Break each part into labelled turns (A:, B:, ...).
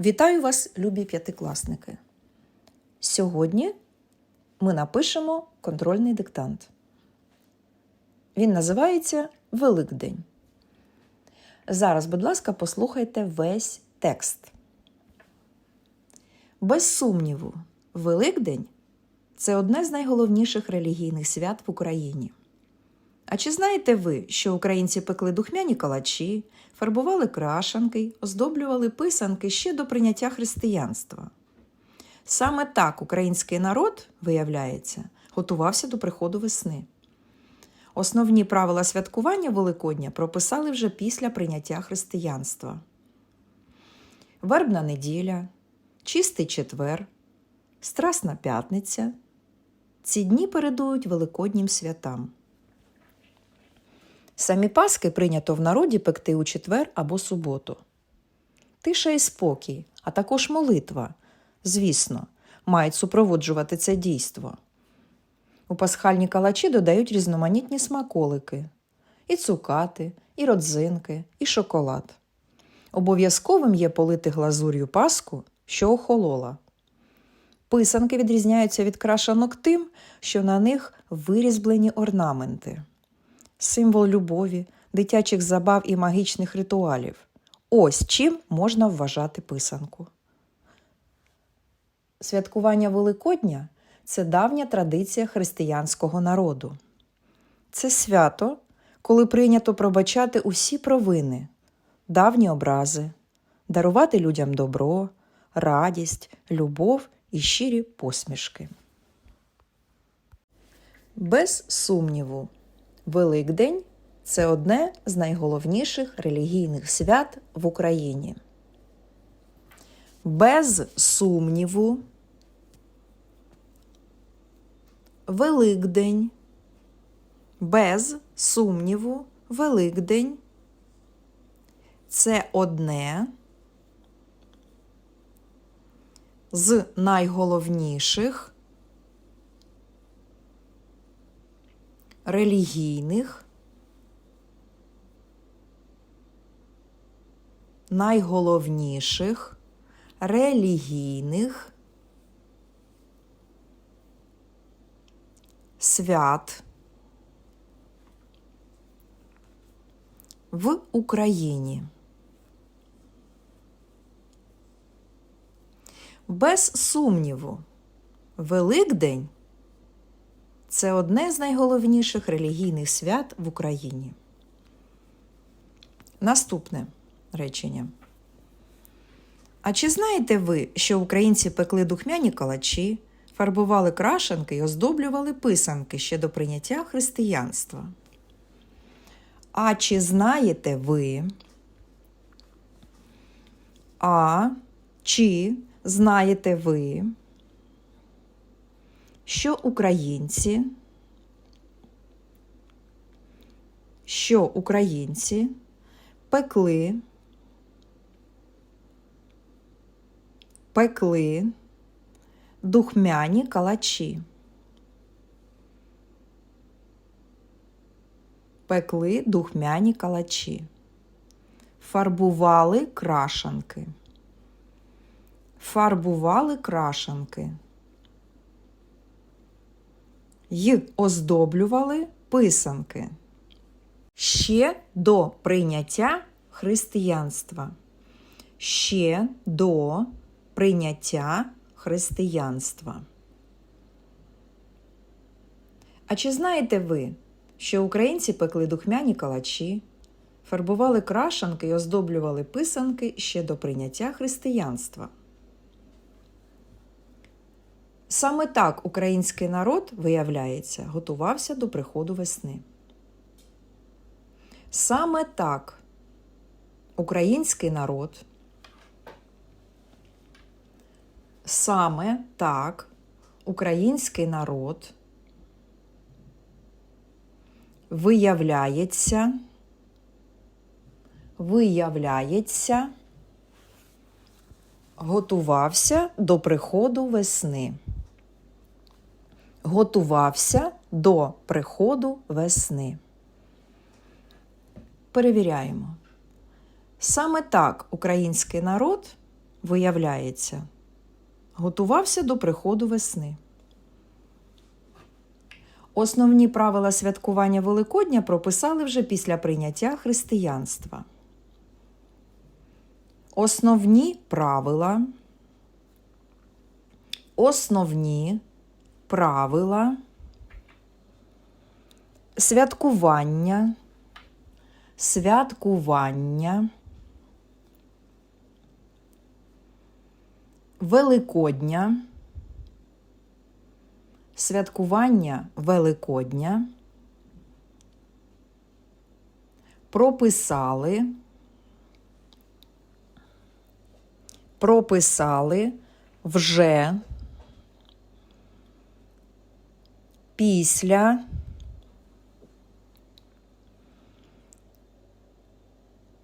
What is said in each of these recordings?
A: Вітаю вас, любі п'ятикласники! Сьогодні ми напишемо контрольний диктант. Він називається Великдень. Зараз, будь ласка, послухайте весь текст. Без сумніву, Великдень це одне з найголовніших релігійних свят в Україні. А чи знаєте ви, що українці пекли духмяні калачі, фарбували крашанки, оздоблювали писанки ще до прийняття християнства? Саме так український народ, виявляється, готувався до приходу весни. Основні правила святкування Великодня прописали вже після прийняття християнства. Вербна неділя, чистий четвер, Страсна п'ятниця. Ці дні передують Великоднім святам. Самі паски прийнято в народі пекти у четвер або суботу. Тиша і спокій, а також молитва, звісно, мають супроводжувати це дійство. У пасхальні калачі додають різноманітні смаколики, і цукати, і родзинки, і шоколад. Обов'язковим є полити глазур'ю паску, що охолола. Писанки відрізняються від крашанок тим, що на них вирізблені орнаменти символ любові, дитячих забав і магічних ритуалів. Ось чим можна вважати писанку. Святкування Великодня це давня традиція християнського народу. Це свято, коли прийнято пробачати усі провини, давні образи, дарувати людям добро, радість, любов і щирі посмішки. Без сумніву, Великдень це одне з найголовніших релігійних свят в Україні. Без сумніву, Великдень, без сумніву, Великдень це одне з найголовніших релігійних, найголовніших релігійних свят в Україні. Без сумніву, Великдень це одне з найголовніших релігійних свят в Україні. Наступне речення. А чи знаєте ви, що українці пекли духмяні калачі, фарбували крашанки і оздоблювали писанки ще до прийняття християнства? А чи знаєте ви? А чи знаєте ви? Що українці, що українці пекли, пекли духмяні калачі. Пекли духмяні калачі, фарбували крашанки, фарбували крашанки й оздоблювали писанки ще до прийняття християнства. Ще до прийняття християнства. А чи знаєте ви, що українці пекли духмяні калачі, фарбували крашанки і оздоблювали писанки ще до прийняття християнства? Саме так український народ, виявляється, готувався до приходу весни. Саме так український народ, саме так український народ виявляється, виявляється, готувався до приходу весни готувався до приходу весни. Перевіряємо. Саме так український народ виявляється, готувався до приходу весни. Основні правила святкування Великодня прописали вже після прийняття християнства. Основні правила. Основні правила святкування, святкування, Великодня, святкування Великодня, прописали, прописали вже після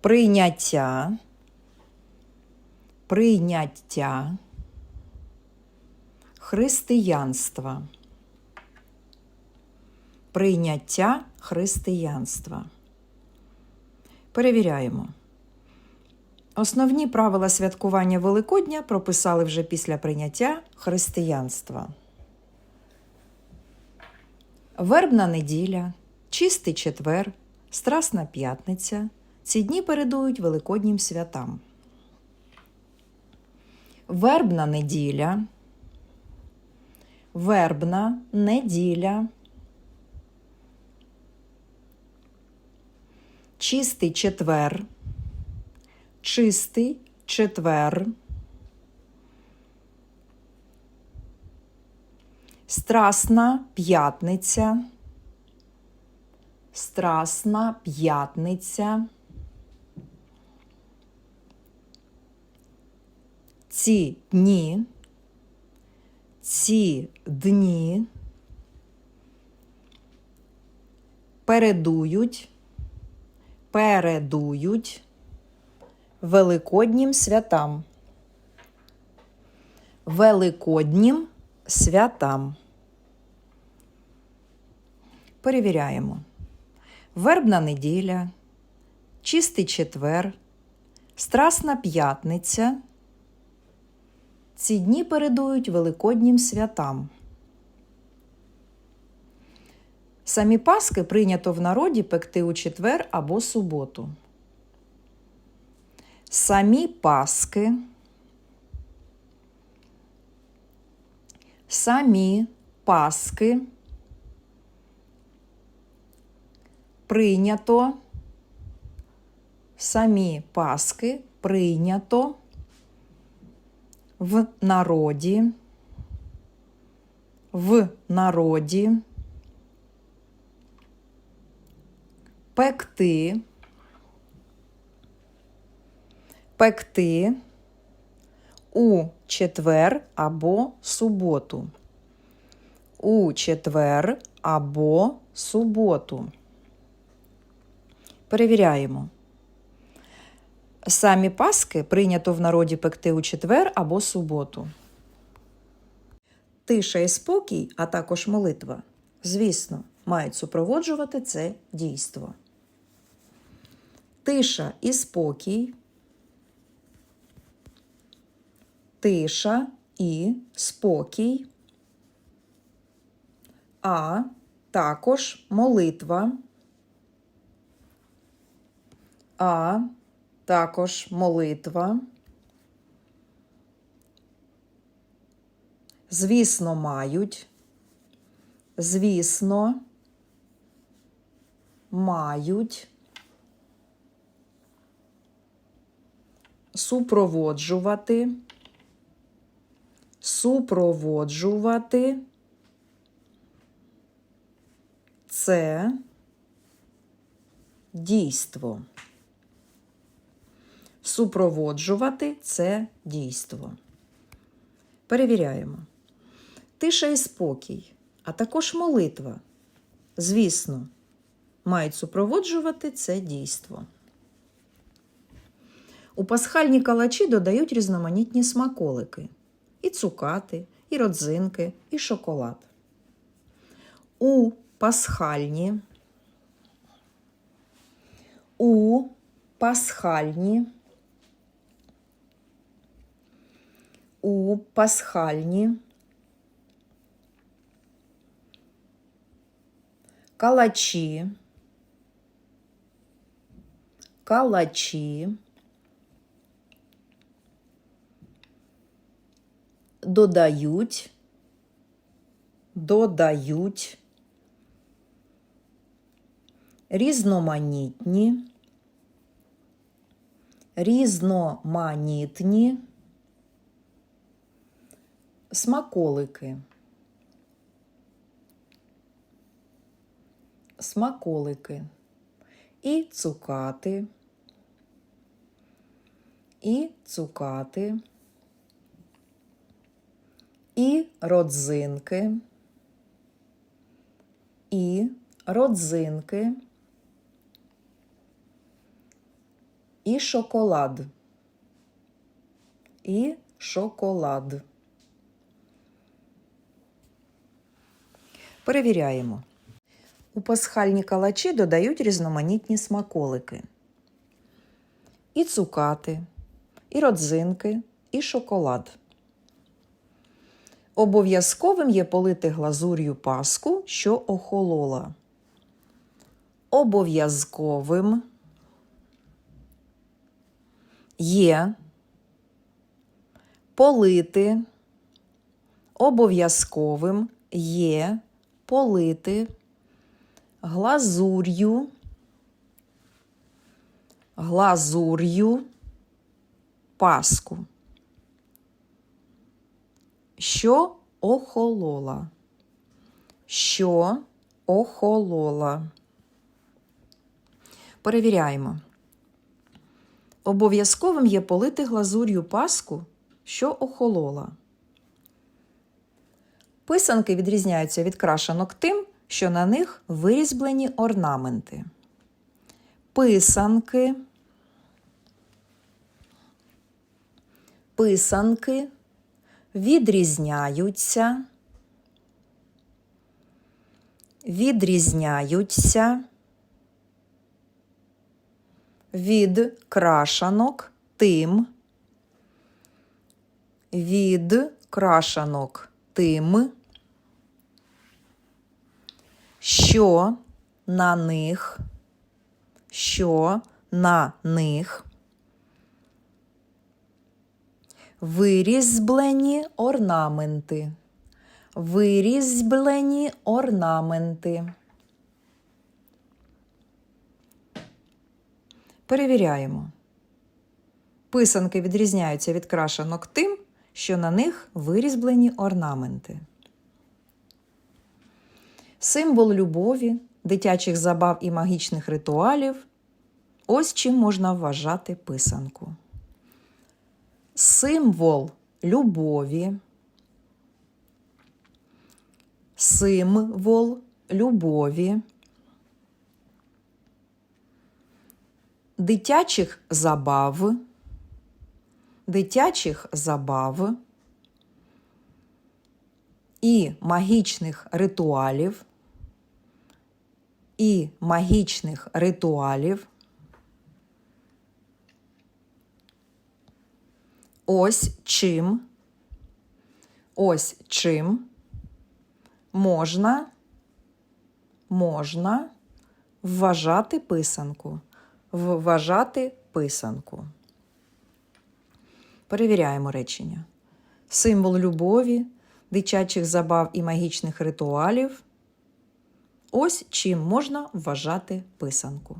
A: прийняття, прийняття християнства. Прийняття християнства. Перевіряємо. Основні правила святкування Великодня прописали вже після прийняття християнства. Вербна неділя, чистий четвер, Страсна п'ятниця. Ці дні передують Великоднім святам. Вербна неділя. Вербна неділя. Чистий четвер. Чистий четвер. Страсна п'ятниця. Страсна п'ятниця. Ці дні. Ці дні передують, передують Великоднім святам. Великоднім святам. Перевіряємо. Вербна неділя, чистий четвер, Страсна п'ятниця. Ці дні передують Великоднім святам. Самі паски прийнято в народі пекти у четвер або суботу. Самі паски. Самі паски прийнято. Самі паски прийнято в народі, в народі, пекти, пекти у четвер або суботу. У четвер або суботу. Перевіряємо. Самі паски прийнято в народі пекти у четвер або суботу. Тиша і спокій, а також молитва, звісно, мають супроводжувати це дійство. Тиша і спокій. Тиша і спокій. А також молитва. А також молитва. Звісно, мають. Звісно, мають. Супроводжувати. Супроводжувати. Це дійство. Супроводжувати це дійство. Перевіряємо. Тиша і спокій, а також молитва. Звісно, мають супроводжувати це дійство. У пасхальні калачі додають різноманітні смаколики: і цукати, і родзинки, і шоколад. У пасхальні. У пасхальні у пасхальні калачі, калачі, додають, додають різноманітні, різноманітні Смаколики. Смаколики. І цукати, і цукати, і родзинки, і родзинки, і шоколад, і шоколад. Перевіряємо. У пасхальні калачі додають різноманітні смаколики. І цукати, і родзинки, і шоколад. Обов'язковим є полити глазур'ю паску, що охолола. Обов'язковим є полити. Обов'язковим є полити глазур'ю, глазур'ю паску, що охолола, що охолола. Перевіряємо. Обов'язковим є полити глазур'ю паску, що охолола. Писанки відрізняються від крашенок тим, що на них вирізблені орнаменти. Писанки, писанки відрізняються, відрізняються від крашанок тим, від крашанок тим, що на них, що на них вирізблені орнаменти, вирізблені орнаменти. Перевіряємо. Писанки відрізняються від крашенок тим, що на них вирізблені орнаменти. Символ любові, дитячих забав і магічних ритуалів. Ось чим можна вважати писанку. Символ любові. Символ любові. Дитячих забав. Дитячих забав і магічних ритуалів, і магічних ритуалів. Ось чим, ось чим можна, можна вважати писанку, вважати писанку. Перевіряємо речення. Символ любові, дитячих забав і магічних ритуалів. Ось чим можна вважати писанку.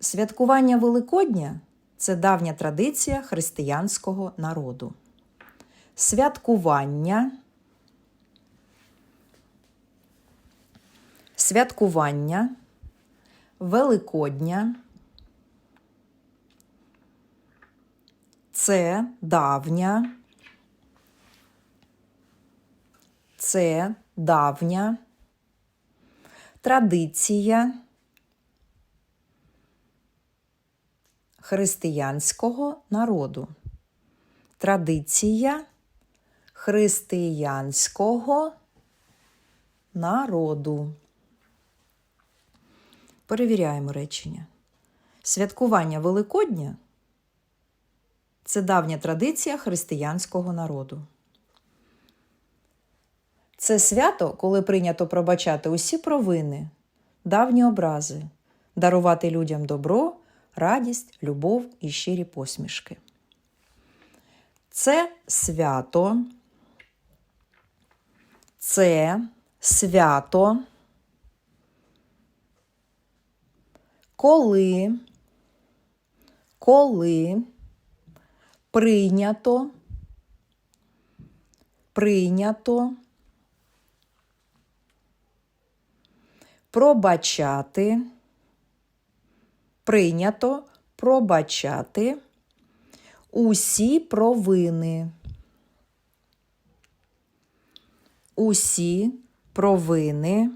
A: Святкування Великодня це давня традиція християнського народу. Святкування. Святкування Великодня. Це давня. Це давня традиція християнського народу. Традиція християнського народу. Перевіряємо речення. Святкування Великодня Це давня традиція християнського народу. Це свято, коли прийнято пробачати усі провини, давні образи, дарувати людям добро, радість, любов і щирі посмішки. Це свято. Це свято. Коли, коли прийнято, прийнято пробачати, прийнято пробачати усі провини. Усі провини.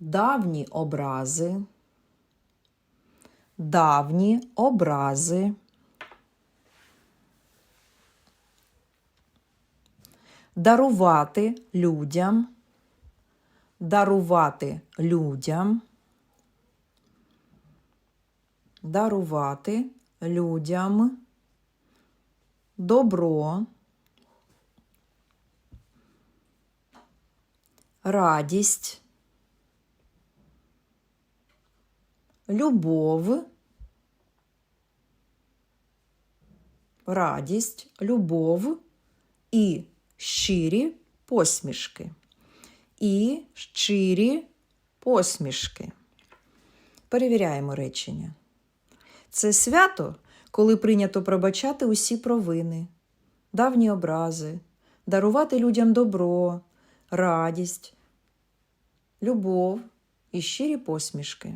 A: Давні образи. Давні образи. Дарувати людям. Дарувати людям. Дарувати людям. Добро. Радість. Любов. Радість, любов і щирі посмішки. І щирі посмішки. Перевіряємо речення. Це свято, коли прийнято пробачати усі провини, давні образи, дарувати людям добро, радість, любов і щирі посмішки.